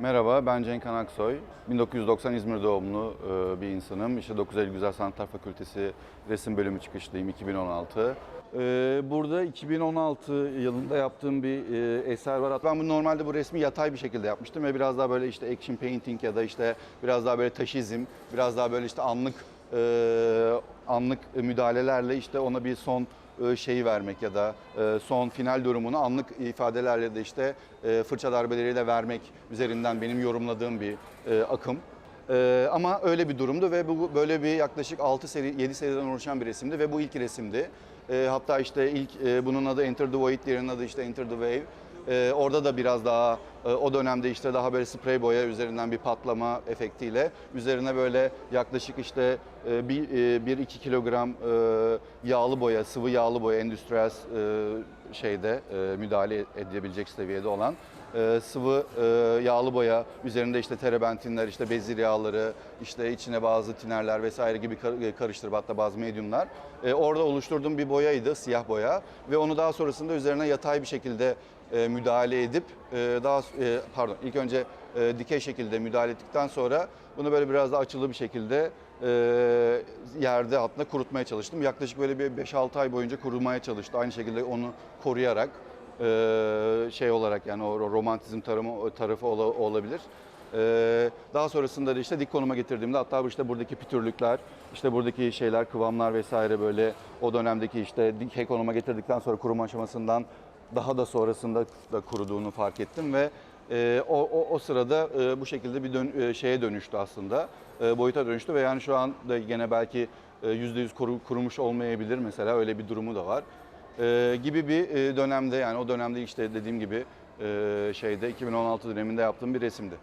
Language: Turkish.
Merhaba, ben Cenk Aksoy. 1990 İzmir doğumlu e, bir insanım. İşte 9 Eylül Güzel Sanatlar Fakültesi resim bölümü çıkışlıyım 2016. E, Burada 2016 yılında yaptığım bir e, eser var. Ben bu normalde bu resmi yatay bir şekilde yapmıştım ve biraz daha böyle işte action painting ya da işte biraz daha böyle taşizm, biraz daha böyle işte anlık anlık müdahalelerle işte ona bir son e, şeyi vermek ya da e, son final durumunu anlık ifadelerle de işte e, fırça darbeleriyle vermek üzerinden benim yorumladığım bir e, akım. E, Ama öyle bir durumdu ve bu böyle bir yaklaşık 6 seri 7 seriden oluşan bir resimdi ve bu ilk resimdi. E, Hatta işte ilk e, bunun adı Enter the Void, diğerinin adı işte Enter the Wave. Ee, orada da biraz daha e, o dönemde işte daha böyle sprey boya üzerinden bir patlama efektiyle üzerine böyle yaklaşık işte e, bir, e, bir iki kilogram e, yağlı boya, sıvı yağlı boya endüstriyel e, şeyde e, müdahale edebilecek seviyede olan e, sıvı e, yağlı boya üzerinde işte terebentinler, işte bezir yağları, işte içine bazı tinerler vesaire gibi kar- e, karıştırıp hatta bazı medyumlar. E, orada oluşturduğum bir boyaydı, siyah boya ve onu daha sonrasında üzerine yatay bir şekilde e, müdahale edip e, daha e, pardon ilk önce e, dikey şekilde müdahale ettikten sonra bunu böyle biraz daha açılı bir şekilde e, yerde altında kurutmaya çalıştım. Yaklaşık böyle bir 5-6 ay boyunca kurumaya çalıştı. Aynı şekilde onu koruyarak e, şey olarak yani o romantizm tarafı, tarafı ola- olabilir. E, daha sonrasında da işte dik konuma getirdiğimde hatta işte buradaki pütürlükler, işte buradaki şeyler, kıvamlar vesaire böyle o dönemdeki işte dikey konuma getirdikten sonra kuruma aşamasından daha da sonrasında da kuruduğunu fark ettim ve e, o, o, o sırada e, bu şekilde bir dön, e, şeye dönüştü aslında, e, boyuta dönüştü ve yani şu anda gene belki e, %100 kuru, kurumuş olmayabilir mesela öyle bir durumu da var. E, gibi bir e, dönemde yani o dönemde işte dediğim gibi e, şeyde 2016 döneminde yaptığım bir resimdi.